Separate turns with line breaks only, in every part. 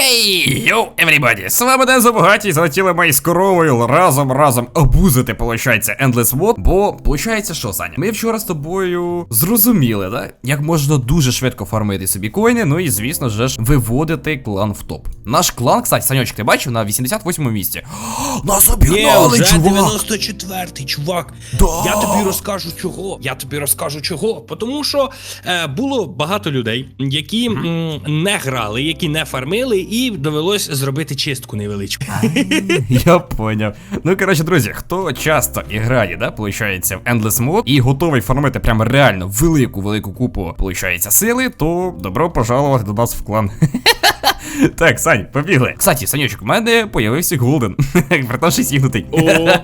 Хей, йоу, everybody, з вами Ден Забагаті, залетіли ми з коровою разом, разом обузити, получається, Endless World, бо, получається, що, Саня? Ми вчора з тобою зрозуміли, да? Як можна дуже швидко фармити собі коїни, ну і, звісно ж, виводити клан в топ. Наш клан, кстати, Санечок, ти бачив, на 88 місці. Нас обігнали, чувак!
94-й, чувак.
Да.
Я тобі розкажу чого. Я тобі розкажу чого. Тому що е, було багато людей, які м, не грали, які не фармили, і довелось зробити чистку невеличку.
Я поняв. Ну, коротше, друзі, хто часто і грає, да, получається, в Endless Mode і готовий фармити прям реально велику велику купу, получається, сили, то добро пожалувати до нас в клан. Так, Сань, побігли. Кстати, Санючок, у мене появився голден. При тому, що сігнутий.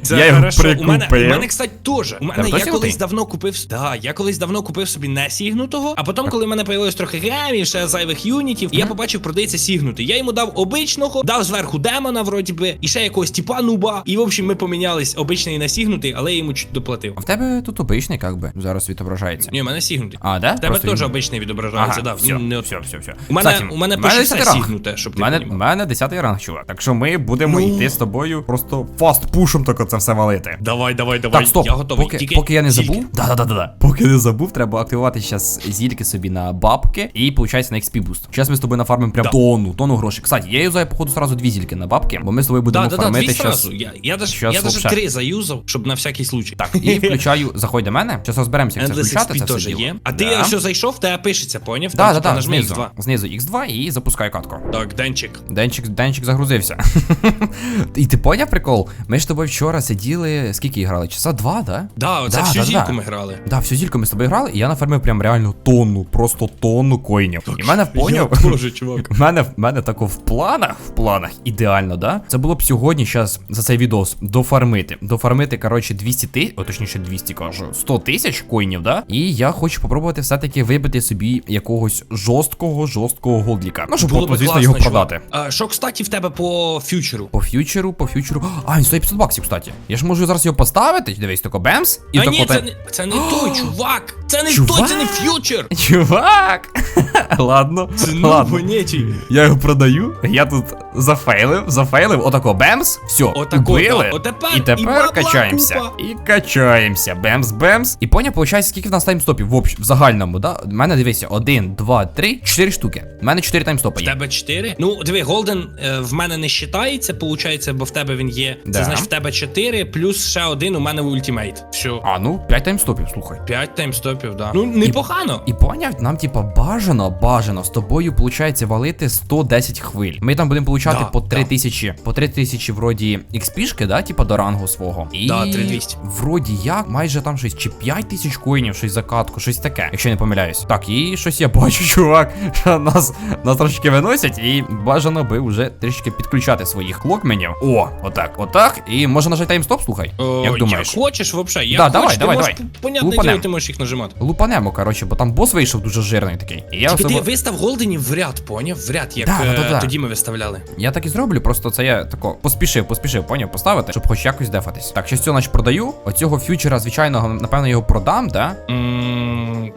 це
я його
хорошо. У мене,
прикупив.
у мене, кстати, теж. У мене я колись давно купив. Да, я колись давно купив собі не сігнутого, а потім, коли в мене появилось трохи гемів, ще зайвих юнітів, я побачив, продається сігнутий. Я йому дав обичного, дав зверху демона, вроді би, і ще якогось типа нуба. І в общем, ми помінялись обичний на сігнутий, але я йому чуть доплатив.
А в тебе тут обичний, як би, зараз відображається.
Ні, у мене сігнутий.
А, да?
В тебе
Просто
теж
він-
обичний відображається, да.
все,
не
все, все, все.
У мене,
Кстати,
у мене все сігнуте, щоб ти
мене,
понімав.
мене 10 ранг, чувак. Так що ми будемо
Ну.
йти з тобою просто фаст-пушем тако це все валити.
Давай, давай, давай.
Так, стоп,
Я готовий.
поки,
Тільки
поки я не
тільки.
забув. Да, да, да, да, да. Поки не забув, треба активувати зараз зільки собі на бабки і получається на XP буст. Зараз ми з тобою нафармимо прям
Да.
тонну, тонну грошей. Кстати, я юзаю, походу, сразу дві зільки на бабки, бо ми з тобою будемо
Да, да, да,
фармити
дві
щас.
Я, я даже,
щас
я даже три заюзав, щоб на всякий случай. Так,
І включаю, заходь до мене. Зараз розберемося, як це включати. Це все діло.
А ти,
Да.
якщо зайшов, тебе пишеться, поняв?
Да, да,
типа,
да,
нажми
знизу.
X2.
Знизу X2 і запускаю катку.
Так, Денчик.
Денчик, денчик загрузився. І ти поняв прикол? Ми ж тобою вчора сиділи, скільки грали? Часа два, да?
Да, оце
Да,
всю
да,
зільку
да.
ми грали.
Да, всю зільку ми з тобою грали, і я нафармив прям реально тонну, просто тонну коїнів. І мене поняв. В мене, в мене тако в планах, в планах ідеально, да? Це було б сьогодні зараз за цей відос дофармити. Дофармити, коротше, 200 тисяч, о, точніше 200 кажу, 100 тисяч коїнів, да? І я хочу попробувати все-таки вибити собі якогось жорсткого, жорсткого голдліка. Ну, щоб
Було
потім,
б
звісно,
класно,
його продати.
А, що, кстати, в тебе по фьючеру?
По фьючеру, по фьючеру. А, він стоїть 500 баксів, кстати. Я ж можу зараз його поставити, дивись, тако бемс, і
а ні, це не, це не той, чувак! Це не
Чувак?
той, це не фьючер!
Чувак! Ладно,
Це
ладно.
понятій.
Я його продаю. Я тут зафейлив, зафейлив. Отако бемс. Все,
Отако,
убили.
да. Отепер
і
і
тепер
бабла
качаємося.
купа.
І качаємося. Бемс, бемс. І поняв, виходить, скільки в нас таймстопів в, общ... в загальному, да? У мене дивися, один, два, три, чотири штуки. У мене чотири таймстопи
В
є.
тебе 4? Ну, диви, Голден е, в мене не вважається, виходить, бо в тебе він є. Це значить в тебе 4, плюс ще один у мене в ультимейт. Все.
А, ну, п'ять таймстопів, слухай.
5 таймстопів, да. Ну, непогано.
І поняв, нам, типа, бажано, бажано з тобою, виходить, валити 110 хвиль. Ми там будемо получати
Да,
по 3
да.
тисячі, по 3 тисячі вроді XP-шки, да, типа до рангу свого. І
Да, 3200.
вроді як, майже там щось, чи 5 тисяч коїнів, щось за катку, щось таке, якщо я не помиляюсь. Так, і щось я бачу, чувак, що нас, нас трошечки виносять, і бажано би вже трішки підключати своїх клокменів. О, отак, отак. І може нажати таймстоп, слухай.
О,
як думаєш?
Як хочеш, взагалі. Як
Да,
хочеш,
давай,
ти
давай,
можеш,
давай.
понятне діло, ти можеш їх нажимати.
Лупанемо, коротше, бо там бос вийшов дуже жирний такий. І я
Тільки ти вистав голденів в ряд, поняв? В ряд, як
Да,
е,
да, да, да.
тоді ми виставляли.
Я так і зроблю, просто це я тако поспішив, поспішив, поняв, поставити, щоб хоч якось дефатись. Так, щось цього значить продаю. Оцього фьючера, звичайного, напевно, його продам, да?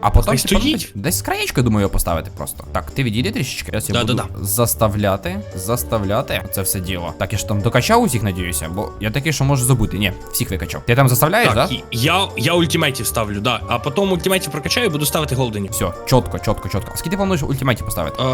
А потім
стоїть.
десь з краєчкою, думаю, його поставити просто. Так, ти відійди трішечки. Я
Да,
буду
да,
заставляти, заставляти це все діло. Так, я ж там докачав усіх, надіюся, бо я такий, що можу забути. Ні, всіх викачав. Ти там заставляєш,
Так,
да?
я, я ультимейтів ставлю, да. А потім ультимейтів прокачаю буду ставити голденів.
Все, чітко, чітко, чітко. А скільки ти плануєш ультимейті поставити?
Е,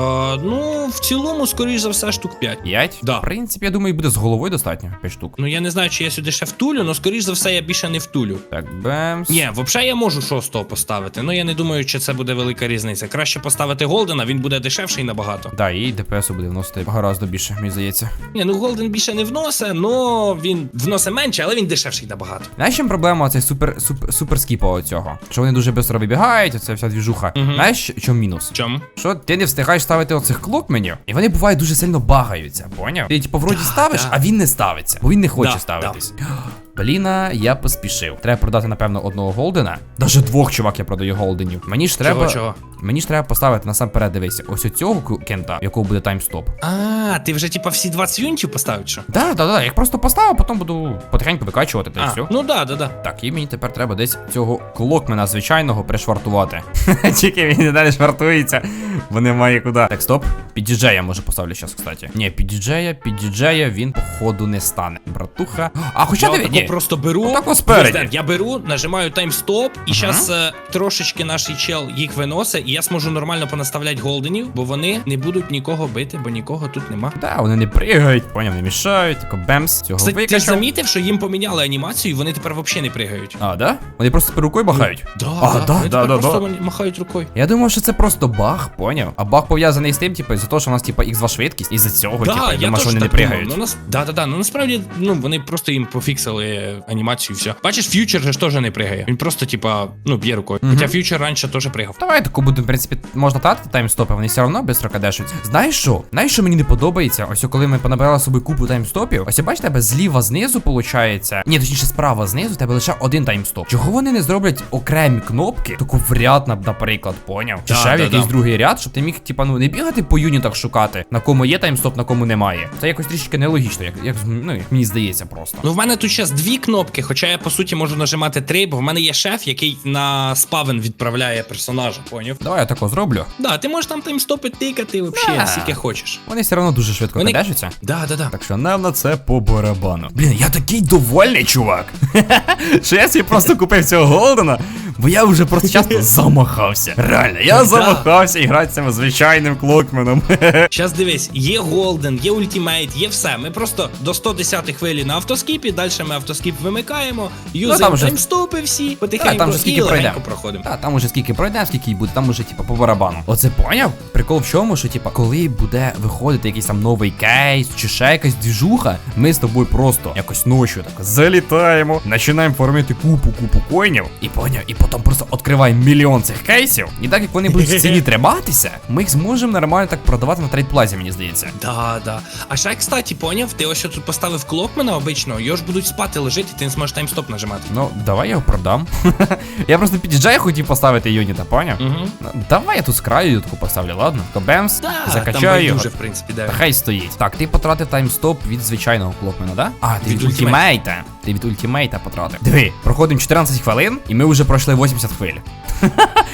ну, в цілому, скоріш за все, штук 5.
П'ять?
Да.
В принципі, я думаю, буде з головою достатньо. П'ять штук.
Ну я не знаю, чи я сюди ще втулю, але скоріш за все я більше не втулю.
Так, бемс.
Ні, взагалі я можу шостого поставити, але я не думаю, чи це буде велика різниця. Краще поставити Голдена, він буде дешевший набагато.
Да, і ДПС буде вносити гораздо більше, мені здається.
Ні, ну Голден більше не вносить, але він вносить менше, але він дешевший набагато.
Знаєш, чим проблема цей супер, супер, супер скіпа цього? Що вони дуже швидко вибігають, оце вся двіжуха.
Угу.
Знаєш, в чому мінус?
Чому?
Що ти не встигаєш ставити оцих клокменів, і вони бувають дуже сильно багаються, поняв? Ти типу вроді ставиш,
да.
а він не ставиться, бо він не хоче
Да,
ставитись. Бліна, я поспішив. Треба продати, напевно, одного голдена. Даже двох чувак я продаю голденів. Мені ж треба.
чого?
Мені ж треба поставити насамперед, дивися, ось у цього кента, якого буде таймстоп.
А, ти вже типа всі 20 юнітів поставив, що?
Да, да, да, я просто поставив, потім буду потихеньку викачувати та й все.
ну да, да, да.
Так, і мені тепер треба десь цього клокмена звичайного пришвартувати. Тільки він і далі швартується, бо немає куди. Так, стоп. Під діджея може поставлю зараз, кстати. Ні, під діджея, під діджея він походу не стане. Братуха. А хоча
я отако
ні.
просто беру.
Спереді.
Я беру, нажимаю таймстоп, і зараз трошечки наш чел їх виносить, і я зможу нормально понаставляти голденів, бо вони не будуть нікого бити, бо нікого тут нема.
Да, вони не пригають, поняв, не мішають, тако бемс, цього
Кстати, ти ж замітив, що їм поміняли анімацію, і вони тепер взагалі не пригають.
А, да? Вони просто рукою махають.
Да,
А, да, да,
тепер
да,
просто
да.
махають рукою.
Я думав, що це просто баг, поняв? А баг пов'язаний з тим, типу, за те, що у нас, типу, X2 швидкість, і за цього, типу, я думаю, що вони не пригають.
Ну, нас... Да, да, да. Ну насправді, ну вони просто їм пофіксили анімацію і все. Бачиш, фьючер же ж теж не пригає. Він просто, типа, ну, б'є рукою. Хоча фьючер раніше теж пригав.
Давай таку будемо, в принципі, можна тратити таймстопи, вони все одно швидко кадешуть. Знаєш що? Знаєш, що мені не подобається? Ось коли ми понабирали собі купу таймстопів, ось бачите, тебе зліва знизу виходить. Ні, точніше, справа знизу, тебе лише один таймстоп. Чого вони не зроблять окремі кнопки, таку в ряд, наприклад, поняв? Чи
Да,
ще в
да,
якийсь
да.
другий ряд, щоб ти міг, типа, ну не бігати по юнітах шукати, на кому є таймстоп, на кому немає. Це якось трішки нелогічно, як, як ну, як мені здається просто.
Ну, в мене тут зараз дві кнопки, хоча я по суті можу нажимати три, бо в мене є шеф, який на спавен відправляє персонажа, поняв?
Давай я тако зроблю.
Да, ти можеш там таймстопи тикати, вообще,
Да.
скільки хочеш.
Вони все одно дуже швидко
Вони-
кадешуться.
Да, да, да.
Так що нам на це по барабану. Блін, я такий довольний, чувак. що я собі просто купив цього Голдена, бо я вже просто часто замахався. Реально, я замахався і грати цим звичайним клокменом.
Зараз дивись, є Голден, є ультимейт, є все. Ми просто до 110 хвилі на автоскіпі, далі ми автоскіп вимикаємо,
там
юзаємо таймстопи всі, потихеньку і легенько проходимо.
Та там уже скільки пройде, скільки буде, там уже типа по барабану. Оце поняв? Прикол в чому, що типа, коли буде виходити якийсь там новий кейс чи ще якась двіжуха, ми з тобою просто якось ночі так залітаємо, починаємо формити купу купу коїнів, і поняв, і потім просто відкриваємо мільйон цих кейсів. І так як вони будуть в ціні триматися, ми їх зможемо нормально так продавати на трейдплазі, мені здається.
Да, да. А ще, кстати, поняв, ти ось що тут поставив клокмена обичного, його ж будуть спати лежить, і ти не зможеш таймстоп нажимати.
Ну, давай я його продам. я просто під'їжджаю, хотів поставити юніта, поняв?
Угу.
Ну, Давай я тут з краю таку поставлю, ладно? Тако Бемс,
Да, там
закачаю його.
байдуже, в принципі, да.
Та хай стоїть. Так, ти потратив таймстоп від звичайного клокмена, да? А, ти від,
Від
ультимейта. Ти від ультимейта потратив. Диви, проходимо 14 хвилин, і ми вже пройшли 80 хвиль.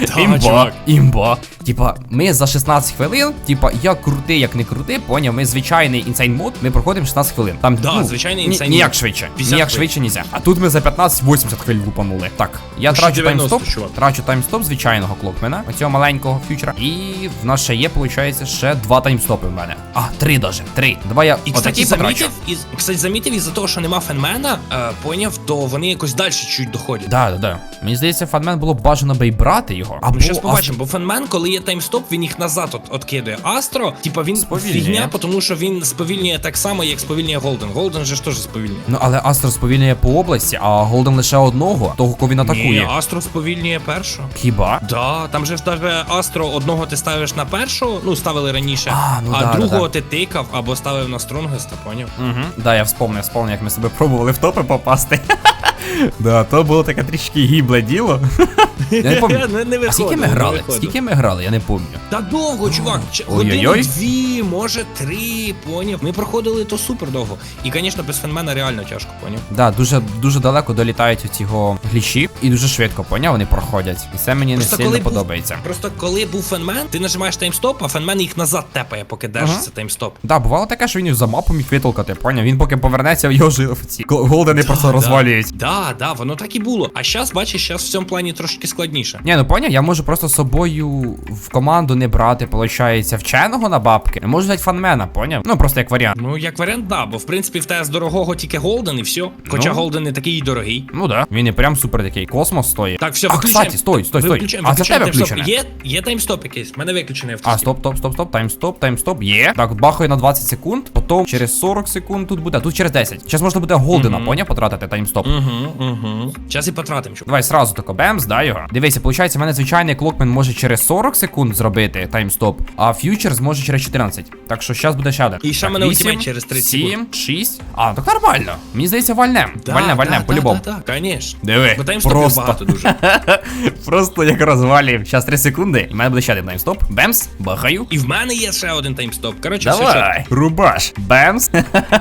Да,
імба,
чувак.
імба. Типа, ми за 16 хвилин, типа, як крути, як не крути, поняв, ми звичайний інсейн мод, ми проходимо 16 хвилин. Там,
Да,
ну,
звичайний
ні-
insane
Ніяк швидше.
50
Ніяк швидше нельзя. А тут ми за 15-80 хвилин лупанули. Так, я
Ще
трачу
90,
таймстоп,
чувак.
трачу таймстоп звичайного клокмена, оцього маленького фьючера. І в нас ще є, виходить, ще два таймстопи в мене. А, три даже. Три. Давай я
І, кстати, замітив, і, кстати, замітив, із-за того, що нема фенмена, е, поняв, то вони якось далі чуть доходять.
Да, да, да. Мені здається, фанмен було б бажано би й брати його. Або
Ну, зараз
ас-
побачимо, бо фенмен, коли є таймстоп, він їх назад от, откидує. Астро, типа він
Сповільнює.
фігня, тому що він сповільнює так само, як сповільнює Голден. Голден же ж теж сповільнює.
Ну але Астро сповільнює по області, а Голден лише одного, того, кого він
Ні,
атакує.
Астро сповільнює першу.
Хіба?
Да, там же ж даже Астро одного ти ставиш на першу, ну ставили раніше,
А, ну
а
да,
другого
да,
ти тикав або ставив на Стронгеста, поняв?
Угу. Да, я вспомнив, вспомнив, як ми себе пробували в топи попасти. Да, то було таке трішки гібле діло. я не пам'ятаю.
не, не
А скільки ми грали? Скільки ми грали, я не пам'ятаю.
Та довго, чувак. Години дві, може три, поняв. Ми проходили то супер довго. І, звісно, без фенмена реально тяжко, поняв.
Да, дуже дуже далеко долітають ці його гліші, і дуже швидко, поняв, вони проходять. І це мені не сильно
був-
подобається.
просто коли був фенмен, ти нажимаєш таймстоп, а фенмен їх назад тепає, поки держиться таймстоп.
Да, бувало таке, що він за мапу міг витолкати, поняв? Він поки повернеться в його жи- в ці гол- голдени просто
Да,
розвалюють.
Да, да, воно так і було. А зараз, бачиш, зараз в цьому плані трошки складніше.
Ні, ну поняв, я можу просто з собою в команду не брати, получається, вченого на бабки. Можу взяти фанмена, поняв? Ну просто як варіант.
Ну, як варіант, да, бо в принципі в тебе з дорогого тільки голден і все. Хоча
Ну.
голден не такий і дорогий.
Ну да. Він не прям супер такий космос стоїть.
Так, все,
а, кстати, стой, стой, стой.
Виключаємо,
а це тебе включене?
Є, є таймстоп якийсь, в мене виключений
А,
автоскіп.
стоп, стоп, стоп, стоп, таймстоп, таймстоп, є. Так, бахаю на 20 секунд, потім через 40 секунд тут буде, а тут через 10. Зараз можна буде голдена,
Мгм.
поняв, потратити таймстоп.
Угу, угу. Зараз і потратим, чувак.
Давай сразу тако бемс, да його. Дивися, виходить, в мене звичайний клокмен може через 40 секунд зробити таймстоп, а фьючер зможе через 14. Так що зараз буде ще один.
І ще мене
вісім,
через 30
7, 6. А, так нормально. Мені здається, вальнем.
Да,
вальнем, вальнем,
да,
по-любому.
Да, да, да, конечно.
Диви,
Бо таймстопів
просто.
багато дуже.
Просто як розвалюємо. Зараз 3 секунди, і в мене буде ще один таймстоп. Бемс, бахаю.
І в мене є ще один таймстоп. Коротше,
Давай, рубаш. Бемс.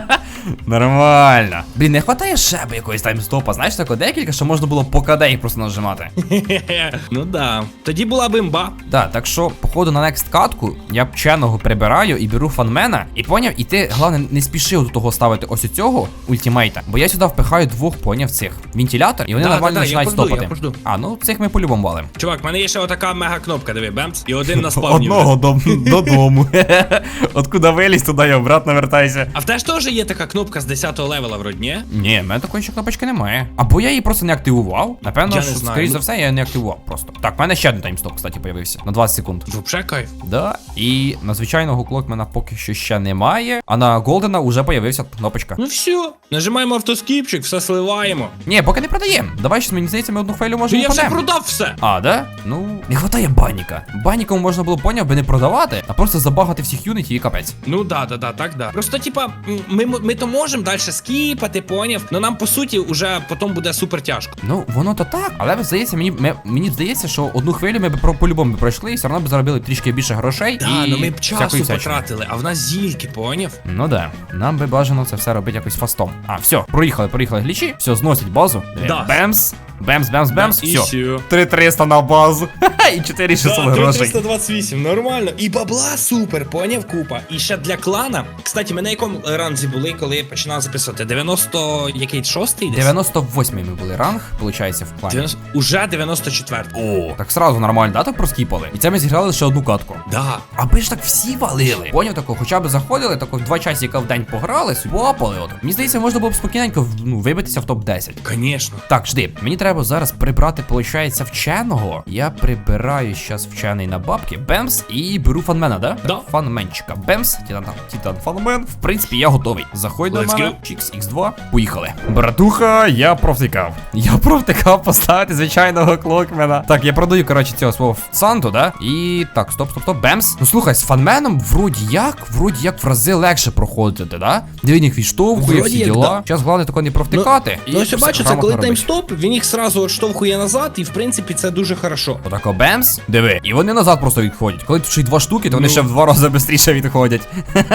Нормально. Блін, не вистачає ще якогось таймстопа. Знаєш, тако декілька, що можна було по КД їх просто нажимати.
Ну да. Тоді була б імба.
Да, так що, походу, на next катку я пченого прибираю і беру фанмена. І поняв, і ти, головне, не спішив до того ставити ось у цього ультимейта. Бо я сюди впихаю двох поняв цих вентилятор, і вони
Да,
нормально
да, да, я
починають стопати.
я.
А, ну цих ми по-любому валим.
Чувак, в мене є ще отака мега кнопка, диви, бемц, і один на спавні.
Одного до, додому. Откуда виліз, туди і обратно вертайся.
А в теж теж є така кнопка з 10-го левела, вроді, ні?
Ні, в мене такої ще кнопочки немає. Або я її просто не активував. Напевно,
Я не
що,
знаю,
скоріш
ну-
за все, я не активував просто. Так, в мене ще один таймстоп, кстати, появився. На 20 секунд.
Вообще кайф.
Да, і на звичайного клокмена поки що ще немає. А на Голдена вже появився кнопочка.
Ну все, нажимаємо автоскіпчик, все сливаємо.
Ні, поки не продаємо. Давай щось, мені здається, ми одну хвилю
Ну
можемо
я вже продав все.
А, да? Ну, не хватає баніка. Баніком можна було поняв би не продавати, а просто забагати всіх юнітів і капець.
Ну да, да, да, так да. Просто, типа, ми, ми то можемо далі скіпати, поняв. Но нам по суті уже потім буде супер тяжко.
Ну, воно то так, але здається, мені ми, мені здається, що одну хвилю ми б про по-любому пройшли і все одно б заробили трішки більше грошей.
Да,
і
ну ми б часу потратили, а в нас зільки, поняв?
Ну да, нам би бажано це все робити якось фастом. А, все, проїхали, проїхали глічі, все, зносять базу.
Да.
Бемс, бемс, бемс, бемс, все.
сю.
3300 на базу. і 4600 грошей.
328, нормально. І бабла супер, поняв купа. І ще для клана. Кстати, ми на якому ранзі були, коли починав записувати? 90 який шостий десь?
98 ми були ранг, виходить, в плані.
90... Уже 94.
О, так сразу нормально, да, так проскіпали. І це ми зіграли лише одну катку.
Да.
Аби ж так всі валили. Поняв тако, хоча б заходили, тако два часика в день пограли, от. Мені здається, можна було б спокійненько ну, вибитися в топ-10.
Конечно.
Так, жди, мені треба зараз прибрати, виходить, вченого. Я прибираю зараз вчений на бабки. Бемс і беру фанмена, да?
Да.
Фанменчика. Бемс, Титан, Титан фанмен. В принципі, я готовий. Заходь до мене. Чікс, X2. Поїхали. Братуха, я провтикав. Я провтикав поставити звичайного клокмена. Так, я продаю, коротше, цього свого Санту, да? І так, стоп, стоп, стоп. Бемс. Ну слухай, з фанменом вроді як, вроді як в рази легше проходити, да? Він їх відштовхує,
Вроді
всі
як
діла.
да.
Зараз головне тако не провтикати.
Ну, ось
все
бачу, це
грамотно
коли
робити.
таймстоп, він їх сразу відштовхує назад, і в принципі це дуже хорошо.
Отако бемс, диви, і вони назад просто відходять. Коли тут ще й два штуки, то вони
Ну.
ще в два рази швидше відходять.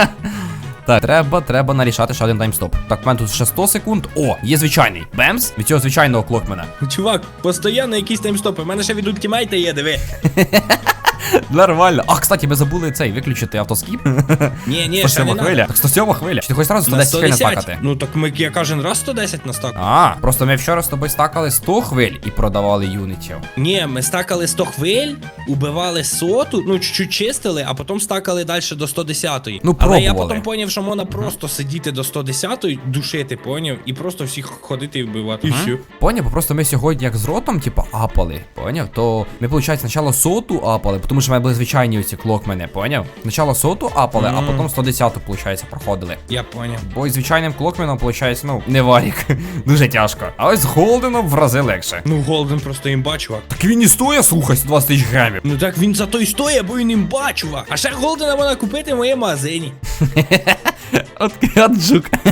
Так, треба, треба нарішати ще один таймстоп. Так, в мене тут ще 100 секунд. О, є звичайний. Бемс від цього звичайного клокмена.
Чувак, постійно якісь таймстопи. У мене ще від ультімейта є, диви.
Нормально. А, кстати, ми забули цей виключити автоскіп.
Ні, ні, ще
107
не
хвиля. Так 107 хвиля. Чи ти хочеш одразу
На
110 хвиль
110.
настакати?
Ну так ми я кожен раз 110 настак.
А, просто ми вчора з тобою стакали 100 хвиль і продавали юнітів.
Ні, ми стакали 100 хвиль, убивали соту, ну чуть-чуть чистили, а потім стакали далі до 110-ї.
Ну,
Але я
пробували.
потім поняв, що можна просто сидіти до 110-ї, душити, поняв, і просто всіх ходити і вбивати. І все.
Поняв, бо просто ми сьогодні як з ротом, типа, апали, поняв? То ми, виходить, спочатку соту апали, тому що в мене були звичайні оці клокмени, поняв? Спочатку соту апали, а потім 110-ту, виходить, проходили.
Я поняв.
Бо із звичайним клокменом, виходить, ну, не варік. Дуже тяжко. А ось з голденом в рази легше.
Ну, Голден просто імба, чувак.
Так він і стоїть, слухай, 120 тисяч грамів.
Ну так він за той стоїть, бо він імба, чувак. А ще Голдена можна купити в моєму магазині.
От, от жук.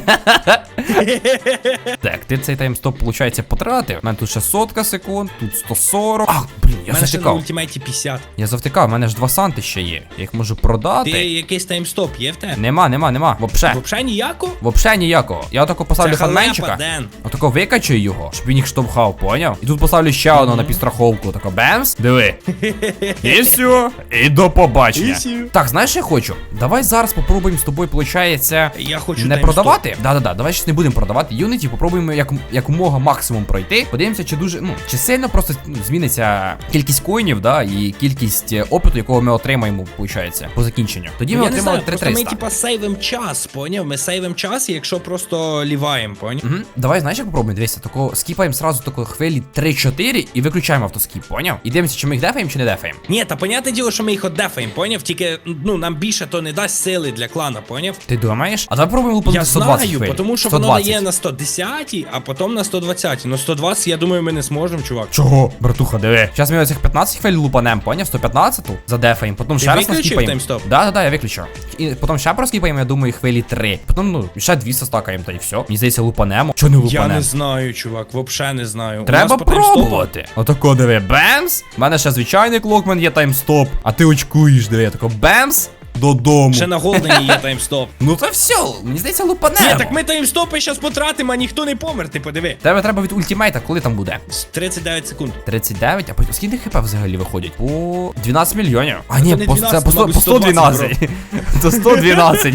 так, ти цей таймстоп, виходить, потратив. У мене тут ще сотка секунд, тут 140. А, блін,
У
я
мене ще на ультимейті 50.
Я завтикав, у мене ж два санти ще є. Я їх можу продати.
Ти якийсь таймстоп є в тебе?
Нема, нема, нема. Вообще.
Взагалі ніяко?
Вообще ніякого. Я отако поставлю фанменчика. Отако викачаю його, щоб він їх штовхав, поняв? І тут поставлю ще одного на підстраховку. Тако бемс. Диви. І все. І до побачення. Так, знаєш, що я хочу? Давай зараз попробуємо з тобою, виходить,
Я хочу
не продавати. Да-да-да, давай щось не будемо продавати Unity, попробуємо як, якомога максимум пройти. Подивимося, чи дуже, ну, чи сильно просто ну, зміниться кількість коїнів, да, і кількість е, опиту, якого ми отримаємо, виходить, по закінченню. Тоді ми
я
отримали
знаю, просто ми типа сейвим час, поняв? Ми сейвим час, якщо просто ліваємо, поняв?
Угу. Давай, знаєш, як попробуємо? Дивися, тако скіпаємо сразу тако хвилі 3-4 і виключаємо автоскіп, поняв? І дивимося, чи ми їх дефаємо, чи не дефаємо.
Ні, та понятне діло, що ми їх оддефаємо, поняв? Тільки, ну, нам більше то не дасть сили для клана, поняв?
Ти думаєш? А давай пробуємо лупанути
Я
120
знаю,
хвиль.
тому що воно дає на 110, а потім на 120. Ну 120, я думаю, ми не зможемо, чувак.
Чого? Братуха, диви. Зараз ми оцих 15 хвиль лупанем, поняв? 115 задефаємо, потім ще раз наскіпаємо. Да, да, да, я виключу. І потім ще проскіпаємо, я думаю, хвилі 3. Потім, ну, ще 200 стакаємо, та й все. Мені здається, лупанемо. Чого не
Я не знаю, чувак, вообще не знаю.
Треба пробувати. Отако диви, бемс. У мене ще звичайний клокмен є таймстоп, а ти очкуєш, диви, я тако бемс додому.
Ще на голдені є таймстоп.
Ну то все, мені здається, лупанемо.
Ні, так ми таймстопи зараз потратимо, а ніхто не помер, ти подиви.
Тебе треба від ультимейта, коли там буде?
39 секунд.
39, а потім скільки хп взагалі виходять? По 12 мільйонів. А ні,
не
по,
12,
це по, 100,
мабуть,
по 112.
120,
То 112.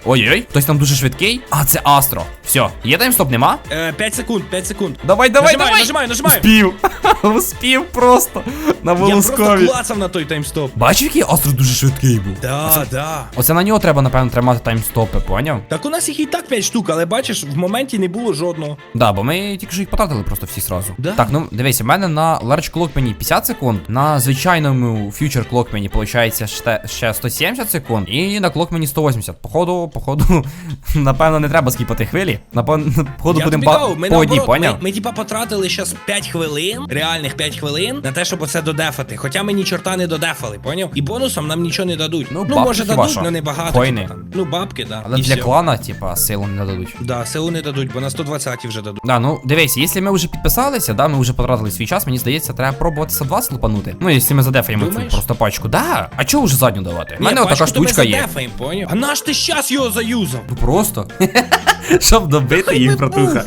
Ой-ой, хтось там дуже швидкий. А, це Астро. Все, є таймстоп, нема?
Е, 5 секунд, 5 секунд.
Давай, давай,
Нажимай,
давай.
нажимай, нажимай.
Успів. Успів просто. На
Я просто
волоскові.
клацав на той таймстоп.
Бачив, який Астро дуже швидкий був.
Да, да.
Оце на нього треба, напевно, тримати таймстопи, поняв?
Так у нас їх і так 5 штук, але бачиш, в моменті не було жодного.
Да, бо ми тільки що їх потратили просто всі сразу.
Да.
Так, ну дивись, у мене на Large Clockmany 50 секунд, на звичайному Future Clockmany виходить ще, ще 170 секунд, і на Clockmany 180. Походу, походу, напевно, не треба скіпати хвилі. Напевно, походу
Я
будемо
тобі
по,
ми
по одній,
наоборот,
поняв?
Ми, ми типа потратили зараз 5 хвилин, реальних 5 хвилин, на те, щоб оце додефати. Хоча ми ні чорта не додефали, поняв? І бонусом нам нічого не дадуть.
Ну,
ну
бабки
може
хіба
дадуть,
що.
але не багато.
Коїни.
там. Ну, бабки, да.
Але
і
для
всьо.
клана, типа, силу не дадуть.
Да, силу не дадуть, бо на 120 вже дадуть.
Да, ну дивись, якщо ми вже підписалися, да, ми вже потратили свій час, мені здається, треба пробувати 120 лупанути. Ну, якщо ми задефаємо цю
Думаєш?
просто пачку. Да, а чого вже задню давати? У мене отака штучка є.
поняв? А наш ти щас його заюзав?
Ну просто. Щоб добити їх, братуха.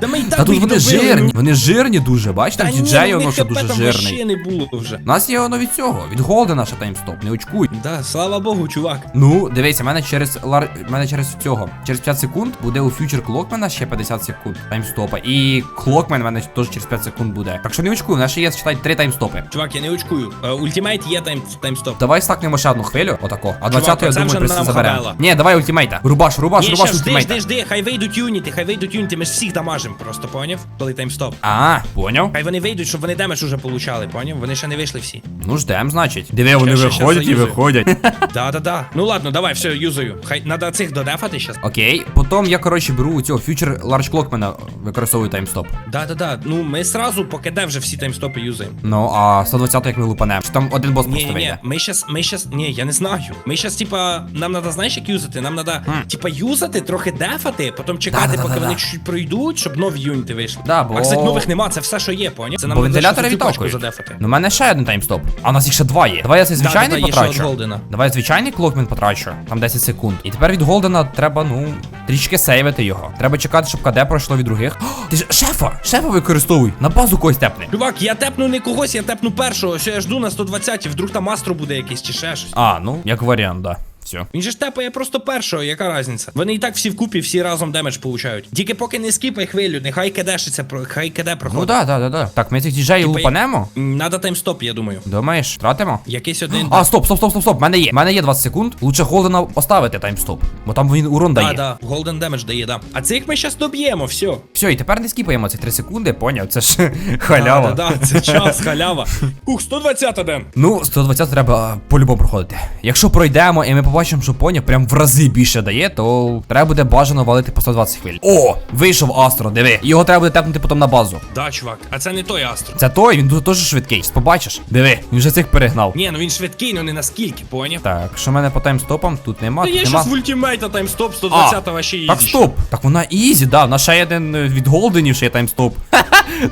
Та ми й так
Та тут
їх
вони
добили,
жирні,
ну.
вони жирні дуже, бач,
Та ні,
діджей
у
воно
них
ще
ХП
дуже
там
жирний.
вообще не було вже.
У нас є воно від цього, від Голдена ще таймстоп, не очкуй.
Да, слава Богу, чувак.
Ну, дивися, мене через лар... мене через цього, через 5 секунд буде у фьючер Клокмена ще 50 секунд таймстопа. І Клокмен в мене теж через 5 секунд буде. Так що не очкуй, у нас ще є, читай, 3 таймстопи.
Чувак, я не очкую. Ультимейт є тайм, таймстоп.
Давай стакнемо ще одну хвилю, отако. А 20 я думаю,
нам
заберемо. Ні, давай ультимейта. Рубаш, рубаш,
Ні,
рубаш
ще жди,
ультимейта.
жди, жди, хай вийдуть юніти, хай вийдуть юніти, ми ж всіх дамажимо просто, поняв? Коли таймстоп.
А, поняв?
Хай вони вийдуть, щоб вони демедж уже получали, поняв? Вони ще не вийшли всі.
Ну ждем, значить. Диви, вони
Щас, щас,
виходять і
заюзаю.
виходять.
Да-да-да. Ну ладно, давай, все, юзаю. Хай надо цих додефати щас.
Окей, потім я, коротше, беру у цього фьючер Large Clockmana, використовую таймстоп.
Да-да-да. Ну ми сразу, поки де вже всі таймстопи юзаємо.
Ну, а 120 як ми лупанемо. Чи там один бос просто вийде?
ми щас, ми щас, ні, я не знаю. Ми щас, типа, нам надо, знаєш, як юзати? Нам надо, типа, юзати, трохи дефати, потім чекати, поки вони чуть-чуть пройдуть, щоб нові юніти вийшли.
Да, бо-
А, кстати, нових нема, це все, що є, поняв? Це нам
Бо
надо
вентилятори
цю пачку
відтокують.
задефати.
Ну, в мене ще один таймстоп. А у нас їх ще два є. Давай я цей звичайний
Да-да-да, є ще
потрачу.
от Голдена.
Давай звичайний клокмін потрачу. Там 10 секунд. І тепер від Голдена треба, ну, трішки сейвити його. Треба чекати, щоб КД пройшло від других. О, ти ж шефа! Шефа використовуй! На базу когось тепни.
Чувак, я тепну не когось, я тепну першого, що я жду на 120, вдруг там астро буде якийсь чи ще щось.
А, ну, як варіант, да. Все.
Він же ж тепає просто першого, яка різниця? Вони і так всі вкупі, всі разом демедж получають. Тільки поки не скіпай хвилю, нехай кедешиться, хай кеде
Ну
проходить.
да, да, да, да. Так, ми цих діджеїв
Типа,
лупанемо.
Надо таймстоп, я думаю.
Думаєш, тратимо?
Якийсь один.
А, стоп, стоп, стоп, стоп, стоп. Мене є. Мене є 20 секунд. Лучше Голдена поставити таймстоп. Бо там він урон
Да,
дає.
да, Golden Damage дає, да. А цих ми щас доб'ємо, все.
Все, і тепер не скіпаємо цих 3 секунди, поняв? Це ж халява.
Да, да, да, це час, халява. Ух, 120 ден.
Ну, 120 треба по-любому проходити. Якщо пройдемо і ми побачимо, що поняв, прям в рази більше дає, то треба буде бажано валити по 120 хвиль. О, вийшов Астро, диви. Його треба буде тепнути потім на базу.
Да, чувак, а це не той астро.
Це той, він дуже теж швидкий. Побачиш? Диви, він вже цих перегнав.
Ні, ну він швидкий, ну не наскільки, поняв?
Так, що в мене по таймстопам? Тут нема,
Та
тут
є
нема.
щас в ультимейта таймстоп 120 вообще ізі.
Так стоп! Так вона ізі, да, в нас ще один е, від Голденів ще є таймстоп.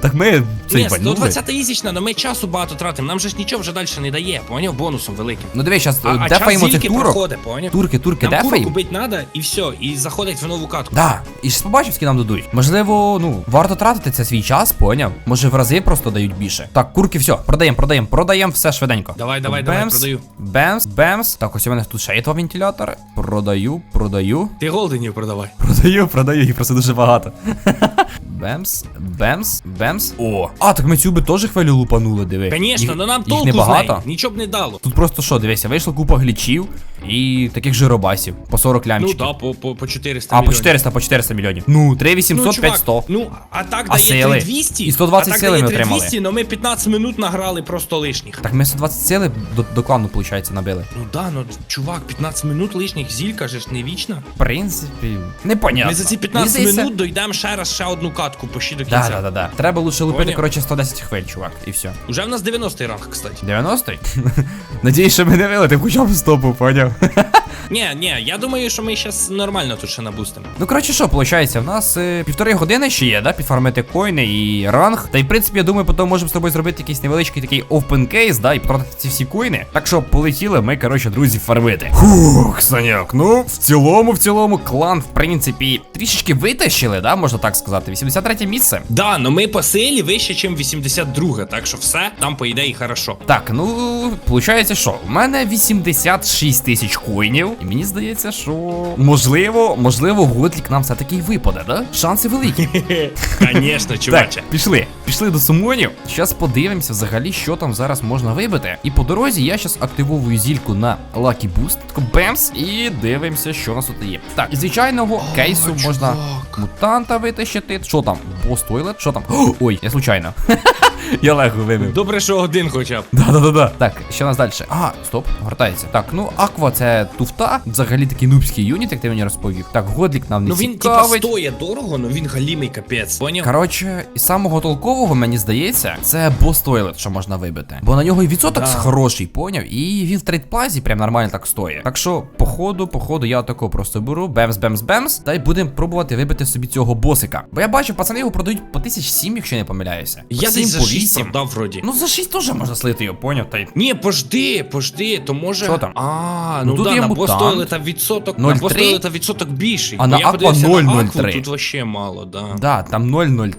Так ми цей
Ні,
бальнули.
120 ізічна, але ми часу багато тратимо. Нам же ж нічого вже далі не дає, поняв? Бонусом великим.
Ну диви, зараз
а
дефаємо цих турок.
Проходить, поняв?
Турки, турки,
Нам куру
дефаємо.
купити надо і все, і заходить в нову катку.
Да, і ж побачив, скільки нам дадуть. Можливо, ну, варто тратити це свій час, поняв? Може в рази просто дають більше. Так, курки, все, продаємо, продаємо, продаємо все швиденько.
Давай, давай, давай, продаю.
Бемс, бемс. Так, ось у мене тут ще є два вентилятори. Продаю, продаю.
Ти голденів продавай.
Продаю, продаю, їх просто дуже багато. Бемс, бемс, бемс. О, а так ми цю би теж хвилю лупанули, диви.
Звісно, ну нам
їх
толку з неї.
небагато.
Нічого б не дало.
Тут просто що, дивися, вийшла купа глічів. І таких же робасів по 40
Ну да, по, по, по 400
а, по
мільйонів.
400, по 400 мільйонів. Ну, 3800,
Ну, чувак,
500.
Ну, а так
А
дає
сили?
3200.
І 120
а так
сили
дає
ми отримали.
3200, но ми 15 минут награли просто лишніх.
Так ми 120 сили до, до клану, виходить, набили.
Ну да, ну чувак, 15 минут лишніх зілька же ж не вічна.
В принципі, непонятно.
Ми за ці
Мені
15
здається-
минут дойдемо ще раз ще одну катку почти до кінця.
Да, да, да, да. Треба лучше лупити,
Поняв.
коротше, 110 хвиль, чувак, і все.
Уже в нас 90-й ранг, кстати.
90-й? Надіюсь, що ми не вилетим хоча б стопу, поняв?
Ні, ні, я думаю, що ми зараз нормально тут ще набустимо.
Ну, коротше, що, виходить, в нас е, півтори години ще є, да, підфармити коїни і ранг. Та й в принципі, я думаю, потім можемо з тобою зробити якийсь невеличкий такий open case, да, і потратити ці всі коїни. Так що полетіли ми, коротше, друзі, фармити. Фух, Саняк, ну, в цілому, в цілому, клан, в принципі, трішечки витащили, да, можна так сказати. 83 місце.
Да, но ми по силі вище, ніж 82, так що все там по ідеї хорошо.
Так, ну, виходить, що в мене 86 тисяч коїнів, і мені здається, що можливо, можливо, Готлік нам все-таки й випаде, да? Шанси великі.
Звісно, чуваче.
Так, пішли. Пішли до сумонів. Зараз подивимося взагалі, що там зараз можна вибити. І по дорозі я зараз активовую зільку на Lucky Boost. Тако бемс, і дивимося, що у нас тут є. Так, із звичайного кейсу можна мутанта витащити. Що там? Бос тойлет? Що там? Ой, я случайно. Я легко вибив.
Добре, що один хоча б.
Да-да-да-да. Так, що у нас далі? А, стоп, гортається. Так, ну Аква це туфта. Взагалі такий нубський юніт, як ти мені розповів. Так, Годлік нам не
Ну він типа
цікавить.
стоїть дорого, но він галімий капець. Поняв?
Коротше, із самого толкового, мені здається, це бос тойлет, що можна вибити. Бо на нього і відсоток
Да.
хороший, поняв? І він в трейдплазі прям нормально так стоїть. Так що, походу, походу, я тако просто беру, бемс, бемс, бемс, та й будемо пробувати вибити собі цього босика. Бо я бачу, пацани його продають по тисяч сім, якщо не помиляюся.
Я
сім,
десь за
по
6
вісім.
продав вроді.
Ну за 6 теж можна слити його, поняв? Та й
Ні, пожди, пожди, то може.
Що там?
А,
Ну,
ну,
тут
да,
є
на
мутант.
постоїли відсоток.
0,3?
На постоїли відсоток більший.
А
Бо
на
я подивився на
0,03.
Aqua, Тут вообще мало, да.
Да, там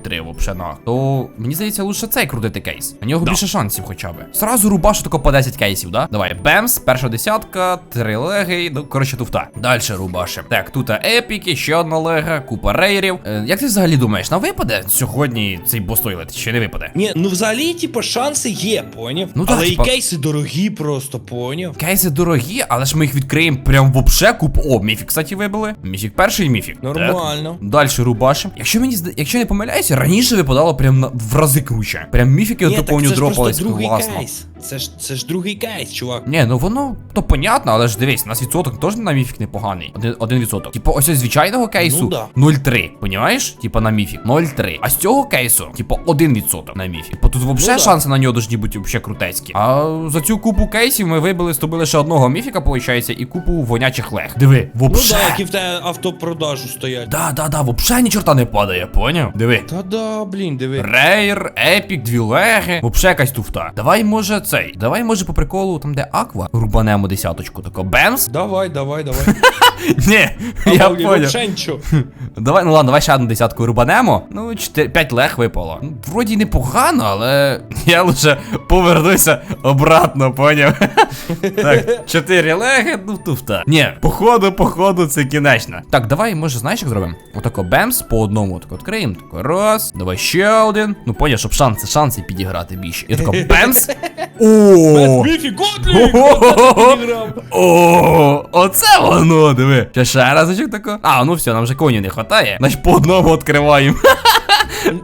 003 вообще на. То мені здається, лише цей крутити кейс. На нього
Да.
більше шансів хоча б. Сразу рубашу тако по 10 кейсів, да? Давай, бемс, перша десятка, три леги, ну коротше туфта. Далі рубашим. Так, тут епіки, ще одна лега, купа рейрів. Е, як ти взагалі думаєш, нам випаде сьогодні цей бостойлет чи не випаде?
Ні, ну взагалі, типу, шанси є, поняв?
Ну да,
Але
типа-
і кейси дорогі просто, поняв?
Кейси дорогі, але ж ми їх відкриємо прям вообще куп. О, міфік, кстати, вибили. Міфік перший міфік.
Нормально.
Далі рубашим. Якщо мені зда- якщо не помиляюся, раніше випадало прям на в рази круче. Прям міфіки
Ні,
ото
так
повню
це ж просто
дропались
другий
класно.
кейс. Це ж, це ж другий кейс, чувак.
Ні, ну воно то понятно, але ж дивись, у нас відсоток теж на міфік непоганий. Один, один відсоток. Типу, ось звичайного кейсу
Ну да.
0,3. Понімаєш? Типа на міфік 0,3. А з цього кейсу, типу, 1 відсоток на міфік. Типу тут взагалі
Ну да.
шанси на нього должні бути взагалі крутецькі. А за цю купу кейсів ми вибили з тобою лише одного міфіка, виходить, і купу вонячих лег. Диви,
Ну
вообще.
да, які в тебе автопродажу стоять.
Да, да, да, вообще ні чорта не падає, поняв? Диви.
Та да, блін, диви.
Рейр, епік, дві леги. Вообще якась туфта. Давай, може, цей. Давай, може, по приколу, там, де аква, рубанемо десяточку. Тако бемс.
Давай, давай, давай.
Ні, я
нічого.
Давай, ну ладно, давай ще одну десятку рубанемо. Ну, 4, 5 лег випало. Ну, вроді непогано, але я лише повернуся обратно, поняв? Так, 4 леги, ну туфта. Ні, походу, походу, це кінечно. Так, давай, може, знаєш, як зробимо? Отако бемс по одному, тако відкриємо. Тако раз, давай ще один. Ну, поняв, щоб шанси, шанси підіграти більше. І тако бемс. О, оце воно, диви. Ще ще разочок тако. А, ну все, нам вже коні не хватає. Значить по одному відкриваємо.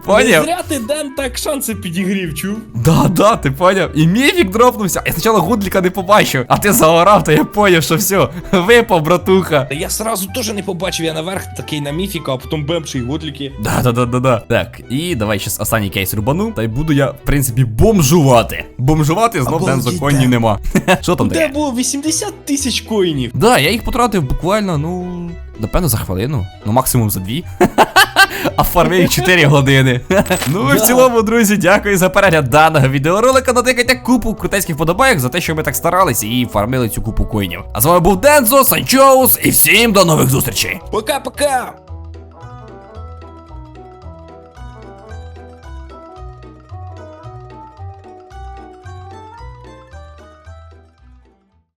Поняв?
Зря ти Ден так шанси підігрів, чув?
Да, да, ти поняв. І міфік дропнувся. Я спочатку гудліка не побачив, а ти заорав, то я поняв, що все, випав, братуха.
Та я сразу теж не побачив, я наверх такий на міфіка, а потім бемші і готліки.
Да, да, да, да, да. Так, і давай щас останній кейс рубану, та й буду я, в принципі, бомжувати. Бомжувати знов
Обалдіть,
там законів нема. Що там
Де було 80 тисяч коїнів.
Да, я їх потратив буквально, ну, напевно, за хвилину. Ну, максимум за дві. А фармив 4 години. Ну і в цілому, друзі, дякую за перегляд даного відеоролика. Натикайте купу крутецьких подобайок за те, що ми так старалися і фармили цю купу коїнів. А з вами був Дензо, Санчоус, і всім до нових зустрічей.
Пока-пока!